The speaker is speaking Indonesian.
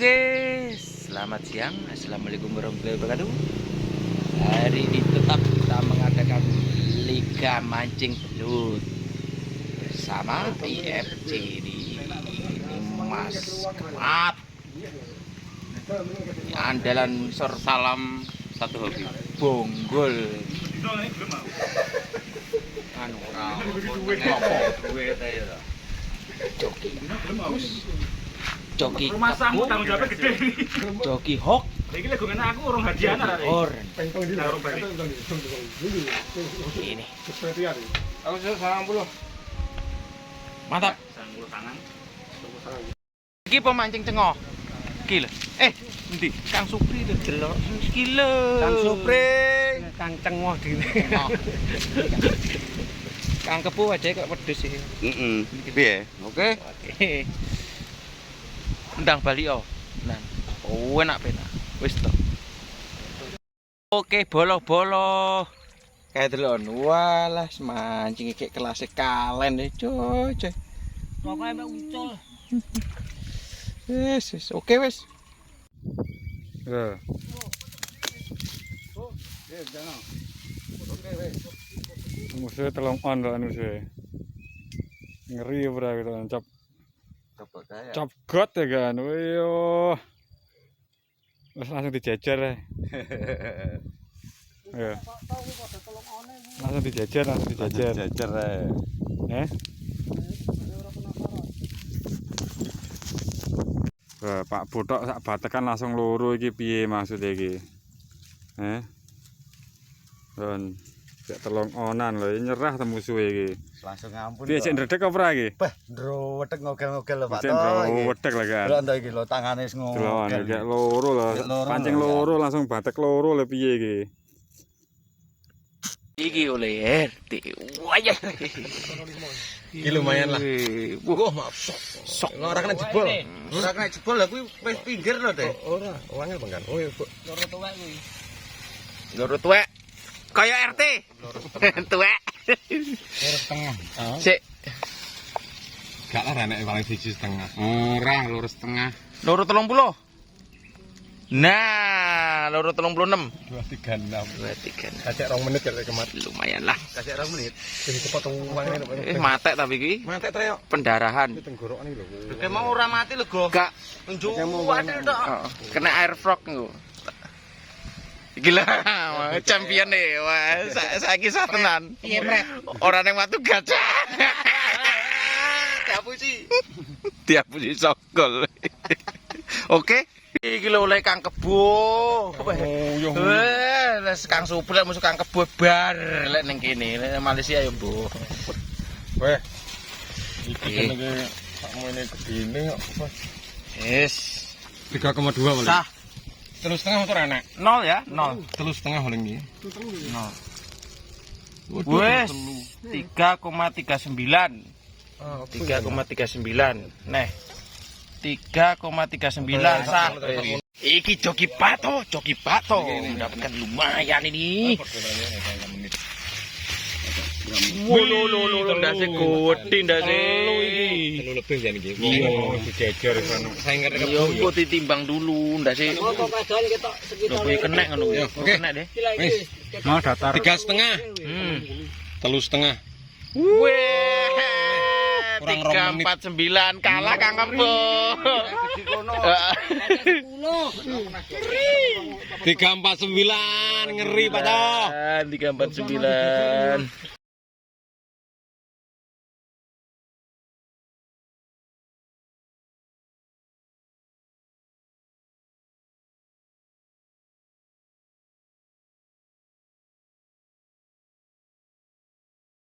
Oke, selamat siang. Assalamualaikum warahmatullahi wabarakatuh. Hari ini tetap kita mengadakan Liga Mancing Belut bersama IFC di Mas Kemat. Andalan Sor Salam satu hobi bonggol. Anu. Joki Rumah samu kebu, tanggung jawabnya gede. Joki hok, Iki lek ngene aku urung hadiah ana or Nah, urung balik. ini. Aku sudah sangang puluh. Mantap. Sangang puluh tangan. Iki pemancing cengoh. Iki lho. Eh, endi? Kang Supri lho delok. Iki lho. Kang Supri. Kang cengoh dhewe. Kang kepu aja kok pedes sih. Heeh. Piye? Oke. Oke. Ndang bali oh. Nah. Oh, enak penak. Wis to. Oke, bolo-bolo. Kayak delon. Walah, mancing iki kelas kalen deh, coy. coy. Pokoke mek ucul. Wis, wis. Oke, wis. Ya. Musuhnya telung on lah musuhnya. Ngeri bro gitu kan. Cap Coba kaya. cap got ya kan. Wiyo. Terus langsung dijejer ya. Ya. Langsung dijejer, langsung dijejer. Jajar ae. Eh? Wah, Pak Botok sak batekan langsung loro iki piye maksudnya iki? Eh? Dan cek telung onan lho, nyerah ta musuhe iki. Langsung ngampun. Piye cek ndredeg apa ora iki? Bah, ndro wetek ngogel-ngogel lho, Pak. Cek Toh, ndro iki. wedeg lah kan. Delok iki lho, tangane wis Delok ngogel. kayak loro lho, pancing lho, loro langsung batek loro lho piye iki? Iki oleh RT. Wayah. Iki lumayan lah. Wah, maaf. Sok. Ora kena jebol. Ora kena jebol lah kuwi wis pinggir lho, Teh. Ora, uangnya apa kan? Oh, iya, Bu. Loro tuwek kuwi. Loro tuwek. Kaya RT. Tuwek. Loro setengah. Sik, Gak lah anak paling siji setengah. Ora, loro setengah. loro 30. Nah, 36. Dua tiga enam. 23. Kacek rong menit ya kemat. Lumayan lah. Kasih 2 menit. Jadi kepotong uangnya. Eh, mate tapi iki Mate treo. pendarahan. Tenggorok nih lho. Oke, mau ora mati lho, Go. Gak Njuk adil tok. oh, kena air frog nggo. Gila, wah, champion nih. Wah, sa saiki sa tenan. Piye, Ora ning watu gajah. Diapusi. Diapusi sokol. Oke. Iki lho oleh Kang Kebo. yo. Weh, les Kang Supri lek musuh Kang Kebo bar lek ning kene, lek Malaysia ya, Bu. Weh. Iki. Sakmu ini begini kok. Yes. 3,2 paling. Sah. Terus setengah motor anak. Nol ya, nol. Terus setengah paling ini. Nol. Wes 3,39. 3,39. Neh. 3,39 sah. Iki joki pato, joki pato. Mendapatkan lumayan ini. Ndase ndase. Telu lebih. Iya, dijejer Yo engko ditimbang dulu ndase. Lho kuwi kenek ngono kuwi. Oke. Kenek deh. Wis. Mau datar. Tiga setengah. Hmm. Telu setengah. Kurang Tiga empat sembilan kalah Kang Kebo. Tiga empat sembilan ngeri pak toh. Tiga empat sembilan.